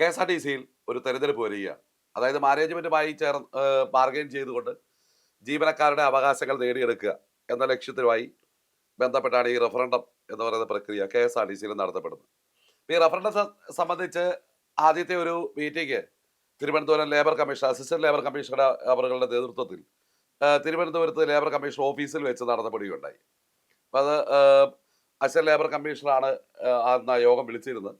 K S R T സിയിൽ ഒരു തെരഞ്ഞെടുപ്പ് വരികയാണ് അതായത് മാനേജ്മെന്റുമായി ചേർ ബാർഗൈൻ ചെയ്തുകൊണ്ട് ജീവനക്കാരുടെ അവകാശങ്ങൾ നേടിയെടുക്കുക എന്ന ലക്ഷ്യത്തിലുമായി ബന്ധപ്പെട്ടാണ് ഈ റഫറണ്ടം എന്ന് പറയുന്ന പ്രക്രിയ കെ എസ് ആർ ടി സിയിൽ നടത്തപ്പെടുന്നത്. ഈ റഫറണ്ടം സംബന്ധിച്ച് ആദ്യത്തെ ഒരു meeting Thiruvananthapuram labour commission assistant labour commissioner അവരുടെ നേതൃത്വത്തിൽ തിരുവനന്തപുരത്ത് ലേബർ കമ്മീഷൻ ഓഫീസിൽ വെച്ച് നടത്തപ്പെടുകയുണ്ടായി അപ്പം അത് അസിസ്റ്റന്റ് ലേബർ കമ്മീഷണറാണ് അന്ന് യോഗം വിളിച്ചിരുന്നത്.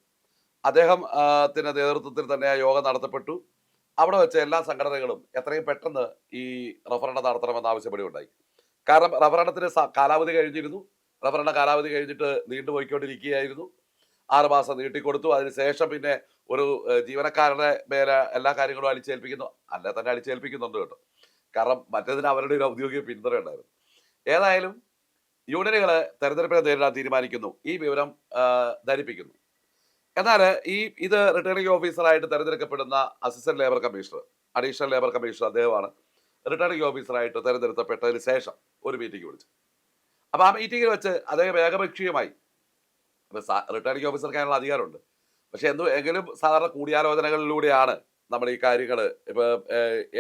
അദ്ദേഹം ആ, ത്തിന്റെ നേതൃത്വത്തിൽ തന്നെ ആ യോഗം നടത്തപ്പെട്ടു. അവിടെ വെച്ച് എല്ലാ സംഘടനകളും എത്രയും പെട്ടെന്ന് ഈ റഫറണ്ടം നടത്തണമെന്ന് ആവശ്യപ്പെടുകയുണ്ടായി. കാരണം റഫറണ്ടത്തിന് കാലാവധി കഴിഞ്ഞിരുന്നു. റഫറണ്ട കാലാവധി കഴിഞ്ഞിട്ട് നീണ്ടുപോയിക്കൊണ്ടിരിക്കുകയായിരുന്നു. ആറ് മാസം നീട്ടിക്കൊടുത്തു. അതിനുശേഷം പിന്നെ ഒരു ജീവനക്കാരുടെ മേലെ എല്ലാ കാര്യങ്ങളും അടിച്ചേൽപ്പിക്കുന്നു. അല്ല തന്നെ അടിച്ചേൽപ്പിക്കുന്നുണ്ട് കേട്ടോ. കാരണം മറ്റേതിന് അവരുടെ ഒരു ഔദ്യോഗിക പിന്തുണ ഉണ്ടായിരുന്നു. ഏതായാലും യൂണിയനുകളെ തെരഞ്ഞെടുപ്പിനെ നേരിടാൻ തീരുമാനിക്കുന്നു. ഈ വിവരം ധരിപ്പിക്കുന്നു. എന്നാൽ ഈ ഇത് റിട്ടേണിംഗ് ഓഫീസറായിട്ട് തെരഞ്ഞെടുക്കപ്പെടുന്ന assistant labour commissioner additional labour commissioner അദ്ദേഹമാണ് റിട്ടേണിംഗ് ഓഫീസറായിട്ട് തെരഞ്ഞെടുക്കപ്പെട്ടതിന് ശേഷം ഒരു മീറ്റിംഗ് വിളിച്ചു അപ്പൊ ആ മീറ്റിംഗിൽ വെച്ച് അദ്ദേഹം ഏകപക്ഷീയമായി. റിട്ടേണിംഗ് ഓഫീസർക്ക് അതിനുള്ള അധികാരമുണ്ട്. പക്ഷെ എന്തു എങ്കിലും സാധാരണ കൂടിയാലോചനകളിലൂടെയാണ് നമ്മൾ ഈ കാര്യങ്ങൾ ഇപ്പോൾ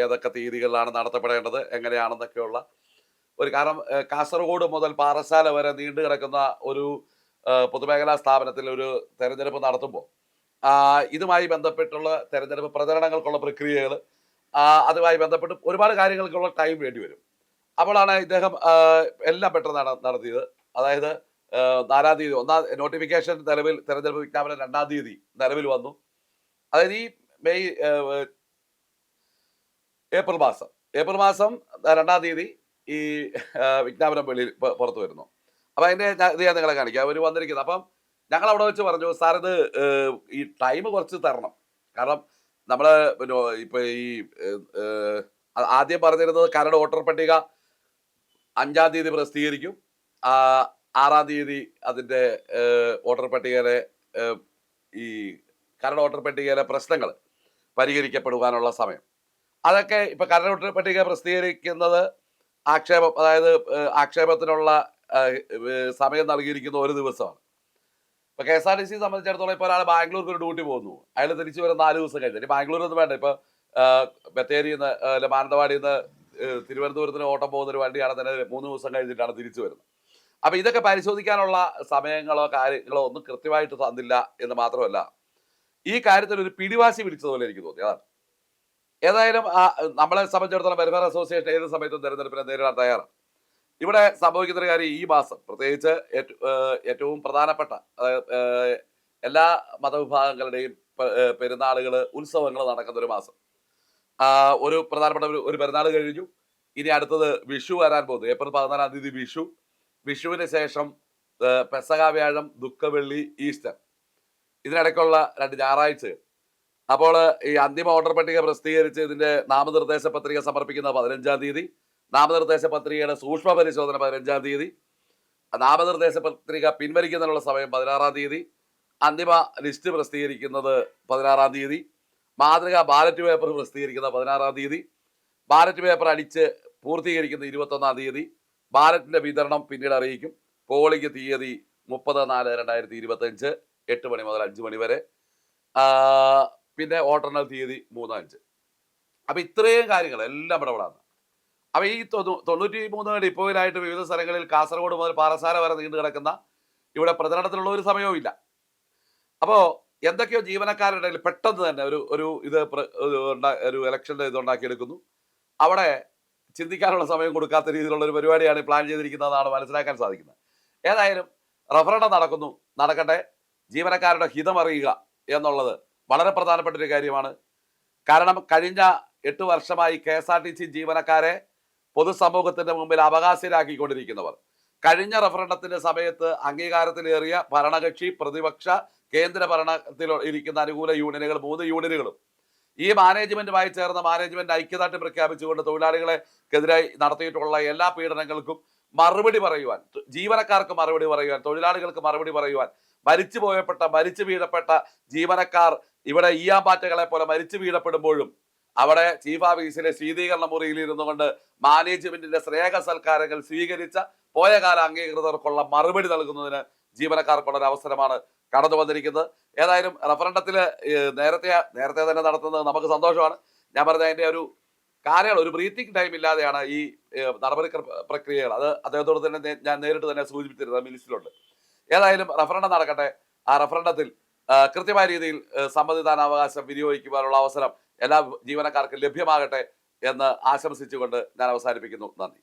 ഏതൊക്കെ തീയതികളിലാണ് നടത്തപ്പെടേണ്ടത് എങ്ങനെയാണെന്നൊക്കെയുള്ള ഒരു കാരണം കാസർഗോഡ് മുതൽ പാറശാല വരെ നീണ്ടു കിടക്കുന്ന ഒരു പൊതുമേഖലാ സ്ഥാപനത്തിൽ ഒരു തെരഞ്ഞെടുപ്പ് നടത്തുമ്പോൾ ഇതുമായി ബന്ധപ്പെട്ടുള്ള തെരഞ്ഞെടുപ്പ് പ്രചരണങ്ങൾക്കുള്ള പ്രക്രിയകൾ അതുമായി ബന്ധപ്പെട്ട് ഒരുപാട് കാര്യങ്ങൾക്കുള്ള ടൈം വേണ്ടി വരും. അപ്പോഴാണ് ഇദ്ദേഹം എല്ലാം പെട്ടെന്നാണ് നടത്തിയത്. അതായത് നാലാം തീയതി ഒന്നാം നോട്ടിഫിക്കേഷൻ നിലവിൽ തെരഞ്ഞെടുപ്പ് വിജ്ഞാപനം രണ്ടാം തീയതി നിലവിൽ വന്നു. അതായത് ഈ മെയ് ഏപ്രിൽ മാസം ഏപ്രിൽ മാസം രണ്ടാം തീയതി ഈ വിജ്ഞാപനം വെളിയിൽ പുറത്തു വരുന്നു. അപ്പൊ അതിന്റെ ഇത് ഞാൻ നിങ്ങളെ കാണിക്കാം. അവർ വന്നിരിക്കുന്നത് അപ്പം ഞങ്ങൾ അവിടെ വെച്ച് പറഞ്ഞു സാർ ഇത് ഈ ടൈം കുറച്ച് തരണം. കാരണം നമ്മൾ പിന്നെ ഇപ്പൊ ഈ ആദ്യം പറഞ്ഞിരുന്നത് കരട് വോട്ടർ പട്ടിക അഞ്ചാം തീയതി പ്രസിദ്ധീകരിക്കും. ആറാം തീയതി അതിന്റെ വോട്ടർ പട്ടികയിലെ ഈ കരട് വോട്ടർ പട്ടികയിലെ പ്രശ്നങ്ങൾ പരിഹരിക്കപ്പെടുവാനുള്ള സമയം. അതൊക്കെ ഇപ്പൊ കരട് വോട്ടർ പട്ടിക പ്രസിദ്ധീകരിക്കുന്നത് ആക്ഷേപം അതായത് ആക്ഷേപത്തിനുള്ള സമയം നൽകിയിരിക്കുന്ന ഒരു ദിവസമാണ്. ഇപ്പൊ K S R T C സംബന്ധിച്ചിടത്തോളം ഇപ്പൊ ഒരാൾ ബാംഗ്ലൂർക്ക് ഒരു ഡ്യൂട്ടി പോകുന്നു. അയാൾ തിരിച്ചു വരാൻ നാല് ദിവസം കഴിഞ്ഞു. ഇനി ബാംഗ്ലൂർ ഒന്നും വേണ്ട. ഇപ്പൊ ബത്തേരിയിൽ നിന്ന് അല്ല മാനന്തവാടിയിൽ നിന്ന് തിരുവനന്തപുരത്തിന് ഓട്ടം പോകുന്ന ഒരു വണ്ടിയാണ് തന്നെ മൂന്ന് ദിവസം കഴിഞ്ഞിട്ടാണ് തിരിച്ചു വരുന്നത്. അപ്പൊ ഇതൊക്കെ പരിശോധിക്കാനുള്ള സമയങ്ങളോ കാര്യങ്ങളോ ഒന്നും കൃത്യമായിട്ട് തന്നില്ല എന്ന് മാത്രമല്ല ഈ കാര്യത്തിൽ ഒരു പിടിവാശി പിടിച്ചതുപോലെ എനിക്ക് തോന്നി. അതാണ്. ഏതായാലും നമ്മളെ സംബന്ധിച്ചിടത്തോളം വെൽഫെയർ അസോസിയേഷൻ ഏത് സമയത്തും തെരഞ്ഞെടുപ്പിനെ നേരിടാൻ തയ്യാറാണ്. ഇവിടെ സംഭവിക്കുന്ന ഒരു കാര്യം ഈ മാസം പ്രത്യേകിച്ച് ഏറ്റവും പ്രധാനപ്പെട്ട എല്ലാ മതവിഭാഗങ്ങളുടെയും പെരുന്നാളുകൾ ഉത്സവങ്ങൾ നടക്കുന്ന ഒരു മാസം. ഒരു പ്രധാനപ്പെട്ട ഒരു പെരുന്നാൾ കഴിഞ്ഞു. ഇനി അടുത്തത് വിഷു വരാൻ പോകുന്നു. ഏപ്രിൽ പതിനാലാം തീയതി വിഷു. വിഷുവിന് ശേഷം പെസക വ്യാഴം ദുഃഖവെള്ളി ഈസ്റ്റർ. ഇതിനിടയ്ക്കുള്ള രണ്ട് ഞായറാഴ്ച അപ്പോൾ ഈ അന്തിമ വോട്ടർ പട്ടിക പ്രസിദ്ധീകരിച്ച് ഇതിന്റെ നാമനിർദ്ദേശ പത്രിക സമർപ്പിക്കുന്ന പതിനഞ്ചാം തീയതി. നാമനിർദ്ദേശ പത്രികയുടെ സൂക്ഷ്മ പരിശോധന പതിനഞ്ചാം തീയതി. നാമനിർദ്ദേശ പത്രിക പിൻവലിക്കുന്നതിനുള്ള സമയം പതിനാറാം തീയതി. അന്തിമ ലിസ്റ്റ് പ്രസിദ്ധീകരിക്കുന്നത് പതിനാറാം തീയതി. മാതൃക ബാലറ്റ് പേപ്പർ പ്രസിദ്ധീകരിക്കുന്ന പതിനാറാം തീയതി. ബാലറ്റ് പേപ്പർ അടിച്ച് പൂർത്തീകരിക്കുന്ന ഇരുപത്തൊന്നാം തീയതി. ബാലറ്റിന്റെ വിതരണം പിന്നീട് അറിയിക്കും. പോളിംഗ് തീയതി മുപ്പത് നാല് രണ്ടായിരത്തി ഇരുപത്തഞ്ച് എട്ട് മണി മുതൽ അഞ്ച് മണി വരെ. പിന്നെ വോട്ടെണ്ണൽ തീയതി മൂന്ന് അഞ്ച്. അപ്പം ഇത്രയും കാര്യങ്ങൾ എല്ലാം ഇടപെടാണ് അപ്പൊ ഈ തൊണ്ണൂ- തൊണ്ണൂറ്റി മൂന്ന് ഡിപ്പോയിലായിട്ട് വിവിധ സ്ഥലങ്ങളിൽ കാസർഗോഡ് മുതൽ പാറസാര വരെ നീണ്ടു കിടക്കുന്ന ഇവിടെ പ്രചരണത്തിനുള്ള ഒരു സമയവും ഇല്ല. അപ്പോ എന്തൊക്കെയോ ജീവനക്കാരുടെ പെട്ടെന്ന് തന്നെ ഒരു ഒരു ഇത് ഒരു ഇലക്ഷന്റെ ഇത് ഉണ്ടാക്കിയെടുക്കുന്നു. അവിടെ ചിന്തിക്കാനുള്ള സമയം കൊടുക്കാത്ത രീതിയിലുള്ള ഒരു പരിപാടിയാണ് പ്ലാൻ ചെയ്തിരിക്കുന്നതെന്നാണ് മനസ്സിലാക്കാൻ സാധിക്കുന്നത്. ഏതായാലും റഫറണ്ടം നടക്കുന്നു. നടക്കട്ടെ. ജീവനക്കാരുടെ ഹിതം അറിയുക എന്നുള്ളത് വളരെ പ്രധാനപ്പെട്ട ഒരു കാര്യമാണ്. കാരണം കഴിഞ്ഞ എട്ട് വർഷമായി K S R T C ജീവനക്കാരെ പൊതുസമൂഹത്തിന്റെ മുമ്പിൽ അവകാശരാക്കിക്കൊണ്ടിരിക്കുന്നവർ. കഴിഞ്ഞ റഫറണ്ടത്തിന്റെ സമയത്ത് അംഗീകാരത്തിലേറിയ ഭരണകക്ഷി പ്രതിപക്ഷ കേന്ദ്ര ഭരണത്തിൽ ഇരിക്കുന്ന അനുകൂല യൂണിയനുകൾ മൂന്ന് യൂണിയനുകളും. ഈ മാനേജ്മെന്റുമായി ചേർന്ന മാനേജ്മെന്റ് ഐക്യദാർഢ്യം പ്രഖ്യാപിച്ചുകൊണ്ട് തൊഴിലാളികളെക്കെതിരായി നടത്തിയിട്ടുള്ള എല്ലാ പീഡനങ്ങൾക്കും മറുപടി പറയുവാൻ ജീവനക്കാർക്ക് മറുപടി പറയുവാൻ തൊഴിലാളികൾക്ക് മറുപടി പറയുവാൻ മരിച്ചു പോയപ്പെട്ട മരിച്ചു വീഴപ്പെട്ട ജീവനക്കാർ ഇവിടെ ഈയാമ്പാറ്റകളെ പോലെ മരിച്ചു വീഴപ്പെടുമ്പോഴും അവിടെ ചീഫ് ഓഫീസിലെ ശീതീകരണ മുറിയിൽ ഇരുന്നു കൊണ്ട് മാനേജ്മെന്റിന്റെ സ്നേഹ സൽക്കാരങ്ങൾ സ്വീകരിച്ച പോയ കാല അംഗീകൃതർക്കുള്ള മറുപടി നൽകുന്നതിന് ജീവനക്കാർക്കുള്ള ഒരു അവസരമാണ് കടന്നു വന്നിരിക്കുന്നത്. ഏതായാലും റഫറണ്ടത്തിൽ നേരത്തെ നേരത്തെ തന്നെ നടത്തുന്നത് നമുക്ക് സന്തോഷമാണ്. ഞാൻ പറഞ്ഞ അതിന്റെ ഒരു കാലയളവ് ഒരു ബ്രീത്തിങ് ടൈം ഇല്ലാതെയാണ് ഈ നടപടി പ്രക്രിയകൾ. അത് അദ്ദേഹത്തോട് തന്നെ ഞാൻ നേരിട്ട് തന്നെ സൂചിപ്പിച്ചിരുന്നത് മിനിസ്റ്റിലുണ്ട് ഏതായാലും റഫറണ്ടം നടക്കട്ടെ. ആ റഫറണ്ടത്തിൽ കൃത്യമായ രീതിയിൽ സമ്മതിദാനാവകാശം വിനിയോഗിക്കുവാനുള്ള അവസരം എല്ലാ ജീവനക്കാർക്കും ലഭ്യമാകട്ടെ എന്ന് ആശംസിച്ചുകൊണ്ട് ഞാൻ അവസാനിപ്പിക്കുന്നു നന്ദി